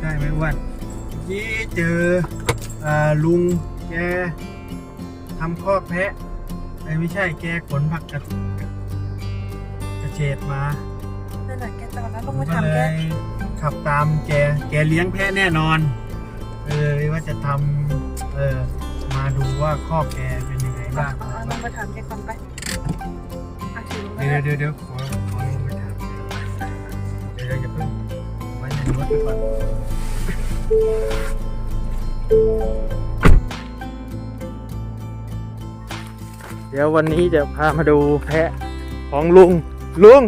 ได้ไหมวันยี่เจออลุงแกทำคอกแพะไอ้ไม่ใช่แกขนผักกระกระเฉดมานั่นแหละแกตอนนั้นลงมาก็ถามแกขับตามแกแกเลี้ยงแพะแน่นอน เออว่าจะทำเออมาดูว่าคอกแกเป็นยังไงบ้างเอาลงมาถามแกก่อนไปเดี๋ยวเดี๋ยวเดี๋ยวขอขอลงไปถามแกเดี๋ยวเดี๋ยวอย่าเพิ่งไว้ในรถไปก่อน เดี๋ยววันนี้จะพามาดูแพะของลุง ลุง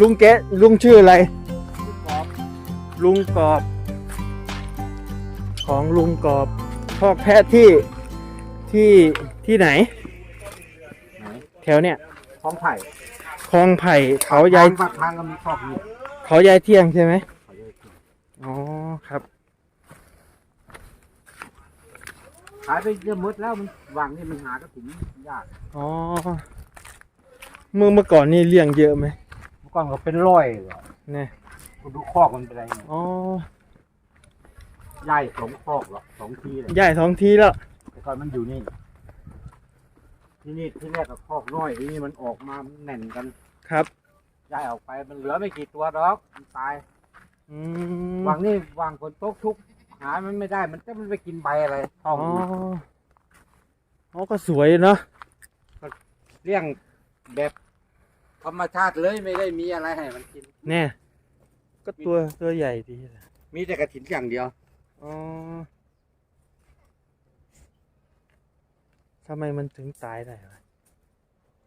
ลุงแกะลุงชื่ออะไร ลุงกอบ ของลุงกอบคอกแพะที่ที่ที่ไหนไหนแถวเนี้ยท้องไผ่คลองไผ่เขายายปากทางก็มีครอบอยู่เขายายเที่ยงใช่ไหมเขาเยอะจริงอ๋อครับ ขายไปเยอะหมดแล้วมันวางนี่มันหาก็ถึงยากอ๋อ เมื่อเมื่อก่อนนี่เลี้ยงเยอะไหมเมื่อก่อนก็เป็นร้อยเหรอเนี่ยคุณดูคอกมันเป็นไรเนี่ยอ๋อใหญ่สองคอกหรอกสองทีเลยใหญ่ท้องทีแล้ว แต่ก่อนมันอยู่นี่ ที่นี่ที่แรกก็คอกน้อยที่นี่มันออกมามันแน่นกันครับ ย้ายออกไปมันเหลือไม่กี่ตัวหรอกมันตายอืมวางนี่วางคนโต๊ะทุก หามันไม่ได้ มันจะมันไปกินใบอะไรท้ออ๋งออ๋อก็สวยเนาะเลี้ยงแบบธรรมชาติเลยไม่ได้มีอะไรให้มันกินเนี่ยก็ตัวตัวใหญ่ดีนะมีแต่กระถินอย่างเดียว อ๋อทำไมมันถึงตายได้วะ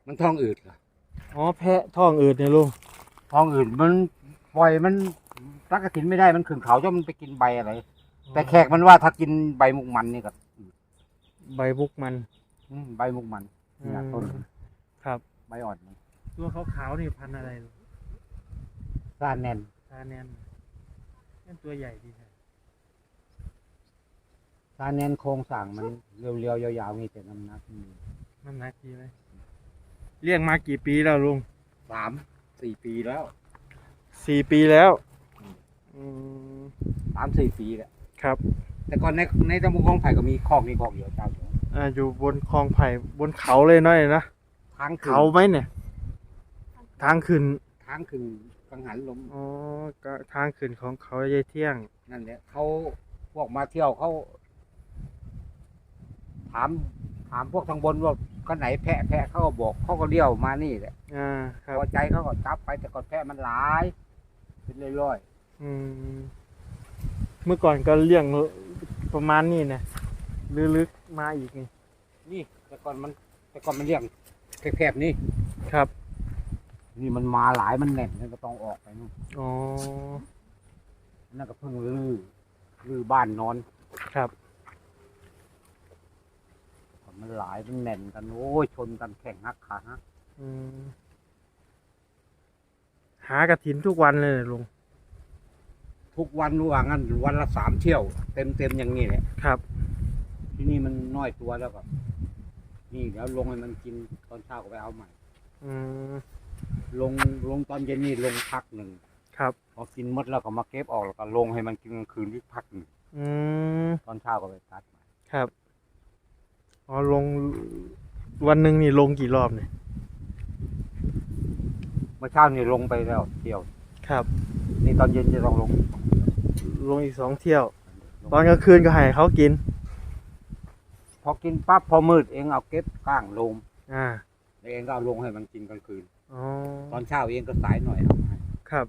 มันท้องอืดเหรออ๋อแพะท้องอืดเนี่ยลุงท้องอืดมันปล่อยมันรักกระถินไม่ได้มันขึ้นเขาจนมันไปกินใบอะไร แต่แขกมันว่าถ้ากินใบมุกมันนี่ก็ใบบุกมันอืมใบมุกมันอืเนี่ยต้นมครับ ใบอ่อนมันตัวขาวๆนี่พันธุ์อะไรลุงซ่านแน่นตาแนนนั่นตัวใหญ่ดีนะซ่านแน่นโครงสร้างมันเรียวๆยาวๆมีแต่น้ำหนักมีน้ำหนักดีไหมเลี้ยงมากี่ปีแล้วลุงสามสี่ปีแล้วสี่ปีแล้วอืมสามสี่ปีแล้ว ครับแต่ก่อนในในตำบลคลองไผ่ก็มีคอกนี่คอกเดียวเจ้าเดียวอ่าอยู่บนคลองไผ่บนเขาเลยน้อยนะทางขึ้นเขาไหมเนี่ย ทางขึ้นทางขึ้นกังหันลมอ๋อก็ทางขึ้นของเขายายเที่ยง นั่นแหละเขาพวกมาเที่ยวเขา ถามถามพวกทางบนว่าก็ไหนแพะแพะเขาก็บอกเขาก็เลี้ยวมานี่แหละอ่าครับพอใจเขาก็จับไปแต่ก่อนแพะมันหลาย เป็นร้อยอืม เมื่อก่อนก็เลี้ยงประมาณนี้นะลึกๆมาอีกนี่ๆนี่แต่ก่อนมันแต่ก่อนมันเลี้ยงแคบๆนี่ครับ นี่มันมาหลายมันแน่นมันก็ต้องออกไปนู่นอ๋อนั่นก็เพิ่งรื้อรื้อบ้านนอนครับมันหลายมันแน่นกันโอ้ยชนกันแข่งหักขาหักอืมหากระถินทุกวันเลยเหรอลุง ทุกวันว่างั้นวันละสามเที่ยว เต็มเต็มๆอย่างนี้แหละครับ ที่นี่มันน้อยตัวแล้วก็นี่เดี๋ยวลงให้มันกินตอนเช้าก็ไปเอาใหม่ อืมลงลงตอนเย็นนี่ลงพักหนึ่งครับ พอกินหมดแล้วก็มาเก็บออกแล้วก็ลงให้มันกินกลางคืนที่พักหนึ่งอืมตอนเช้าก็ไปตัดใหม่ครับอ๋อลงวันหนึ่งนี่ลงกี่รอบเนี่ยเมื่อเช้านี่ลงไปแล้วเที่ยวครับ นี่ตอนเย็นจะต้องลงลงอีกสองเที่ยวลงตอนกลางคืนก็ให้เขากิน พอกินปั๊บพอมืดเองเอาเก็บก้างลงอ่าแล้วเองก็เอาลงให้มันกินกลางคืนอ๋อตอนเช้าเองก็สายหน่อยเอาให้ครับ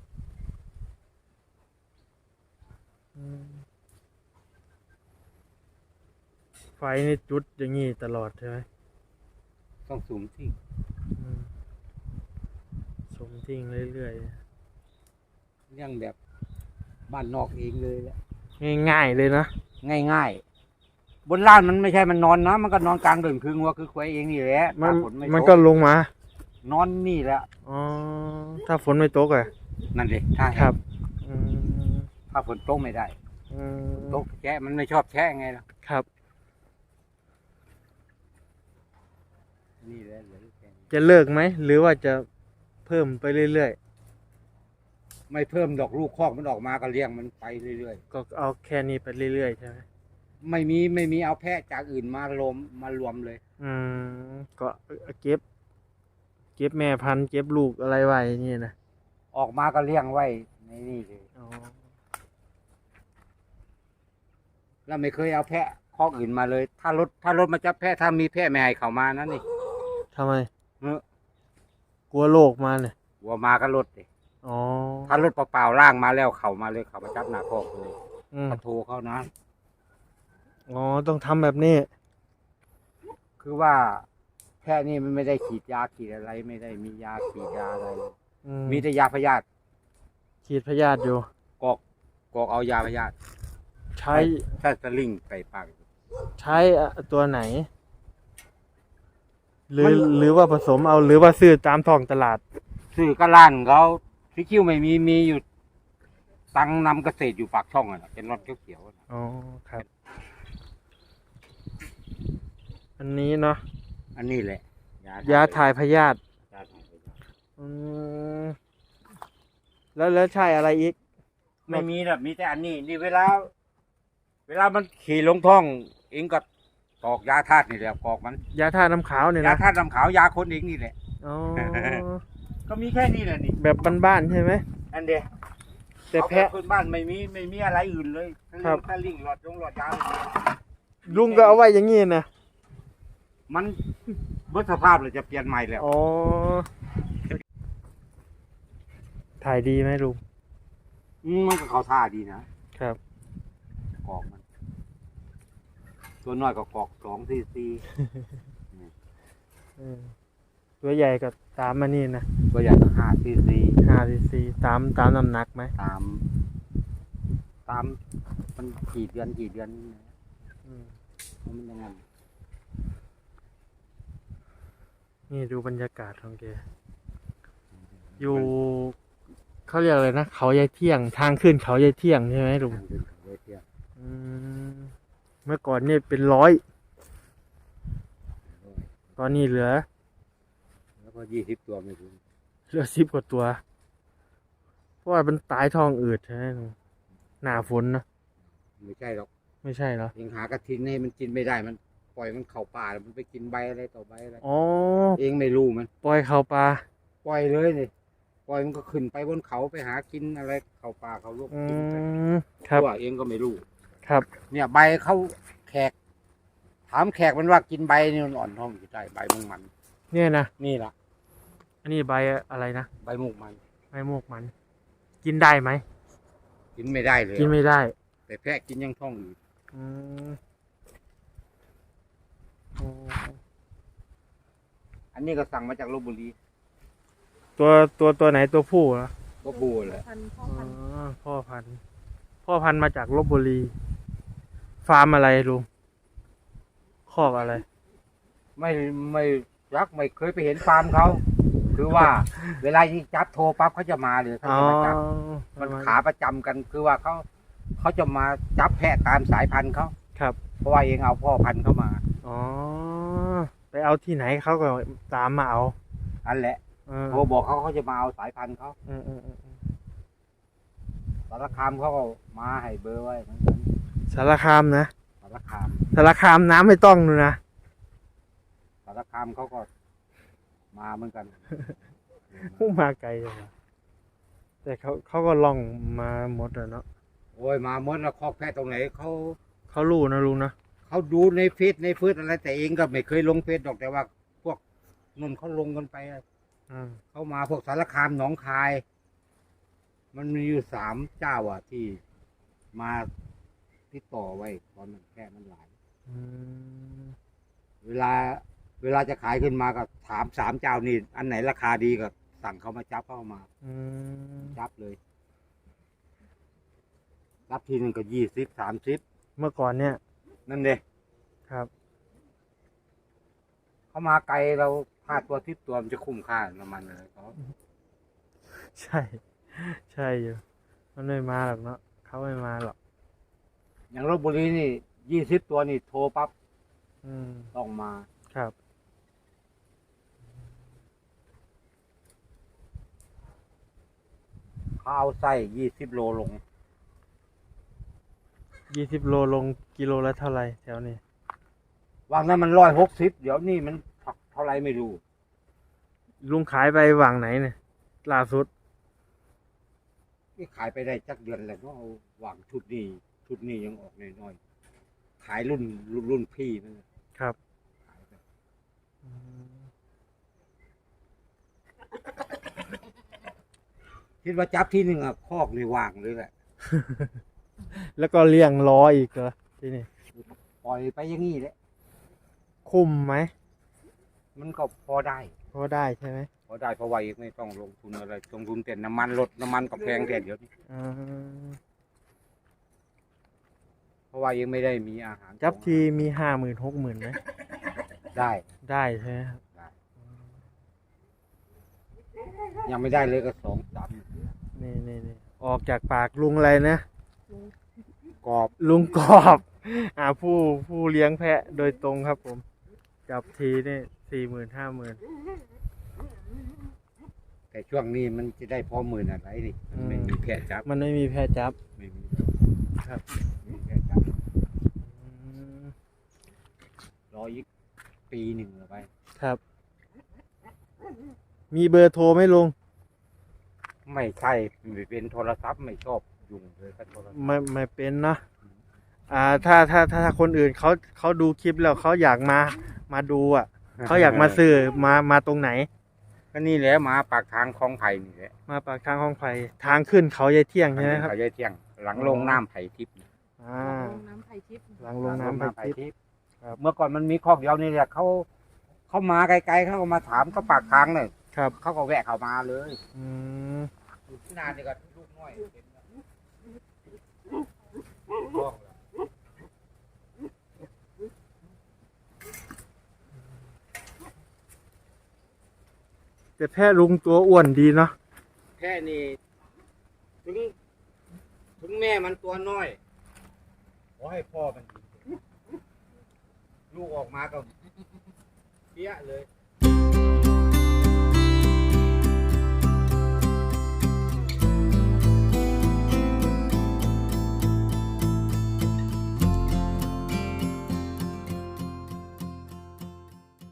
อืมไฟนี่จุดอย่างงี้ตลอดใช่ไหมต้องสูมที่อืมสมทิ้งเรื่อย เรื่องแบบบ้านนอกเองเลยแหละๆง่ายๆเลยนะง่าย ๆ บนล้านมันไม่ใช่มันนอนนะ มันก็นอนกลางเดินพึ่งว่าคือควายเองนี่แหละมันถ้าฝนไม่มันตก็กลงมานอนนี่แหละอ๋อถ้าฝนไม่ตกอะนั่นเลยถ้าครับอืมถ้าฝนตกไม่ได้อืมตกแช่มันไม่ชอบแช่ไงล่ะครับ นี่แหละเหลือแค่นี้จะเลิกไหม หรือว่าจะเพิ่มไปเรื่อย ไม่เพิ่มดอกลูกคอกมันออกมาก็เลี้ยงมันไปเรื่อยก็เอาแค่นี้ไปเรื่อยๆใช่ไหมๆ ไม่มีไม่มีเอาแพะจากอื่นมารวมมารวมเลย อืมก็เก็บ เก็บแม่พันธุ์เก็บลูกอะไรไว้นี่นะออกมาก็เลี้ยงไว้ในนี่เลย อ๋อแล้วไม่เคยเอาแพะคอกอื่นมาเลย ถ้ารถถ้ารถมาจับแพะถ้ามีแพะไม่ให้เขามานั่นนี่ทำไม เออกลัวโรคมาเนี่ยวัวมาก็รถดิ อ๋อถ้ารถเปล่าๆล่างมาแล้วเขามาเลยเขามาจับหน้าคอกเลยอืมเขาโทรเขานะ อ๋อต้องทำแบบนี้ คือว่าแพะนี่มันไม่ได้ฉีดยาฉีดอะไร ไม่ได้มียาฉีดยาอะไร อืมีแต่ยาพยาธิฉีดพยาธิอยู่ กอกกอกเอายาพยาธิใช้ถ้าสลิงใส่ปาก ใช้อะตัวไหน หรือมัน หรือว่าผสมเอาหรือว่าซื้อตามท้องตลาด ซื้อกระล้านเขา ที่คิ้วไม่มีมีอยู่ตังนำเกษตรอยู่ปากช่องอะนะเป็นรถเขียวๆอะนะอ๋อครับ อันนี้เนาะอันนี้แหละยาถ่ายพยาธิยาถ่ายพยาธิอืมแล้วแล้วใช่อะไรอีก ไม่มีหรอกมีแต่อันนี้ นี่เวลา เวลามันขี่ลงท้อง เองก็กอกยาธาตุนี่แหละกอกมัน ยาท่าน้ำขาวเนี่ยยานะธาตุลำขาวยาคนเองนี่แหละ อ๋อ ก็มีแค่นี้แหละนี่ แบบบ้านๆใช่ไหมอันเดียวแต่เอาแพะพื้นบ้านไม่มีไม่มีอะไรอื่นเลยครับ ถ้าลิงหลอดลงหลอดยาลุงก็เอาไว้อย่างงี้นะมันเบิดสภาพเลยจะเปลี่ยนใหม่แล้ว อ๋อถ่ายดีไหมลุงมมันก็เข้าท่าดีนะครับ กอกมัน ตัวน้อยก็กอกสองซีซีเออ ตัวใหญ่ก็ตามมานี่นะตัวใหญ่ก็ห้าซีซีห้าซีซีตามตามน้ำหนักไหมตาม ตามมันกี่เดือนกี่เดือนนี่นะอืมมันยังไงนี่ดูบรรยากาศของแกอยู่เขาเรียกอะไรนะเขายายเที่ยงทางขึ้นเขายายเที่ยงใช่ไหมลุงทางเดินเขาเที่ยวอืมเมื่อก่อนนี่เป็นร้อย ตอนนี้เหลือ แล้วก็ยี่สิบตัวไม่ถึงเหลือสิบกว่าตัว เพราะว่ามันตายท้องอืดใช่ไหมลุงหนาฝนนะไม่ใช่หรอกไม่ใช่เหรอเองหากระทินให้มันกินไม่ได้มัน ปล่อยมันเข้าป่าแล้วมันไปกินใบอะไรต่อใบอะไรอ๋อเองไม่รู้มัน ปล่อยเขาปลาปล่อยเลยนี่ปล่อยมันก็ขึ้นไปบนเขาไปหากินอะไรเข้าป่าเขาลูกอืกินไปมครับ ตัวเองก็ไม่รู้ ครับ เนี่ยใบเขาแขก ถามแขกมันว่ากินใบนี่มันอ่อนท้องอยู่ได้ใบมุงมันเนี่ยนะ นี่ล่ะ อันนี้ใบอะไรนะใบมุงมัน ใบโมกมัน กินได้ไหม กินไม่ได้เลยกินไม่ได้แต่แพะกินยังท้องอืดอืมอ๋ออันนี้ก็สั่งมาจากลบบุรีตัวตัวตัวไหนตัวผู้เหรอก็บูแหละพันพ่ออ๋อพันธุ์พ่อพันธุ์พ่อพันธุ์มาจากลบบุรี ฟาร์มอะไรลุงคอกอะไร ไม่ไม่รักไม่เคยไปเห็นฟาร์มเขา คือว่า เวลาที่จับโทรปั๊บเขาจะมาเลยเขาอ๋อจะมาจับมันขาประจำกันคือว่าเขาเขาจะมาจับแพะตามสายพันธุ์เขาครับ เพราะว่าเองเอาพ่อพันธุ์เข้ามาอ๋อไปเอาที่ไหนเขาก็ตามมาเอาอันแหละเออโทรบอกเขาเขาจะมาเอาสายพันธุ์เขาเออเออเออเออสารคามเขาก็มาให้เบอร์ไว้เหมือนกันสารคามนะสารคามสารคามน้ำไม่ต้องดูนะสารคามเขาก็ มาเหมือนกัน พุ่งมาไกลเลยว่ะแต่เขาเขาก็ล่องมาหมดแล้วเนาะโอ้ยมาเมื่อละคอกแพะตรงไหนเขาเขารู้นะลุงนะเขาดูในเฟซในเฟซอะไรแต่เองก็ไม่เคยลงเฟซดอกแต่ว่า พวกนุ่นเขาลงกันไปอะอืมเขามาพวกสารคามหนองคาย มันมีอยู่สามเจ้าอะ ที่มาติดต่อไว้ตอนนั้นแค่มันหลาย อืม เวลา เวลาจะขายขึ้นมาก็ถามสามเจ้านี่ อันไหนราคาดีก็สั่งเขามาจับเข้ามาอืมจับเลยจับทีหนึ่งก็ยี่สิบสามสิบเมื่อก่อนเนี่ยนั่นเด้ครับ เขามาไกลเราพลาดตัวทิศตัวมันจะคุ้มค่าน้ำมันเลยเขาใช่ ใช่อยู่มันไม่มาหรอกเนาะเขาไม่มาหรอก อย่างลบบุรีนี่ยี่สิบตัวนี่โทรปั๊บอืมต้องมาครับ ขาเอาไส้ยี่สิบโลลง ยี่สิบโลลงกิโลละเท่าไหร่แถวนี้วางนั้นมันร้อยหกสิบเดี๋ยวนี้มันเท่าไรไม่รู้ ลุงขายไปหว่างไหนเนี่ยล่าสุดนี่ขายไปได้จักเดือนแล้วก็เอาวางชุดนี้ ชุดนี้ยังออกน้อยๆขายรุ่นรุ่นรุ่นพี่นั่นแหละครับ ขายไป คิดว่าจับที่หนึ่งอะคอกในวางเลยแหละแล้วก็เลี้ยงล้ออีกเหรอที่นี่ปล่อยไปอย่างนี้แหละคุ้มไหมมันก็พอได้ พอได้ใช่ไหมพอได้เพราะว่ายังไม่ต้องลงทุนอะไรลงทุนแต่น้ำมันรถน้ำมันก็แพงแต่เดี๋ยวนี้อ่าเพราะว่ายังไม่ได้มีอาหารจับทีมีห้าหมื่นหกหมื่นไหมได้ได้ใช่ไหมครับได้ยังไม่ได้เลยก็สองสามนี่ นี่นี่ออกจากปากลุงอะไรนะกรอบลุงกรอบ อ่าผู้ผู้เลี้ยงแพะโดยตรงครับผม จับทีนี่สี่หมื่นห้าหมื่น แต่ช่วงนี้มันจะได้พอหมื่นอะไรนี่มันไม่อืมมีแพะจับมันไม่มีแพะจับ ไม่มีครับ ไม่มีแพะจับอืมรออีกปีหนึ่งเอาไป ครับ มีเบอร์โทรไหมลุง ไม่ใช่ไม่เป็นโทรศัพท์ไม่ชอบยุ่งเลยกับโทรศัพท์ไม่ไม่เป็นนะอ่าถ้าถ้าถ้าถ้าคนอื่นเขาเขาดูคลิปแล้วเขาอยากมามาดูอะเขาอยากมาซื้อมามาตรงไหน ก็นี่แหละมาปากทางคลองไผ่นี่แหละมาปากทางห้องไผ่ทางขึ้นเขายายเที่ยงใช่ไหมครับเขาจะเที่ยงหลังลงน้ำไผ่ทิพย์อ่าลงน้ำไผ่ทิพย์หลังลงน้ำไผ่ทิพย์พย์ครับเมื่อก่อนมันมีคอกเดียวนี่แหละเขาเขามาไกลๆเขาก็มาถามก็ปากทางเลย ครับ เขาก็แวะเข้ามาเลยอืมอยู่ที่นานนี่ก็ลูกน้อยเต็มแล้วคอกแล้วแต่แพะลุงตัวอ้วนดีเนาะแค่นี้ถึงถึงแม่มันตัวน้อยขอให้พ่อมันดีลูกออกมาก็เปี้ยเลย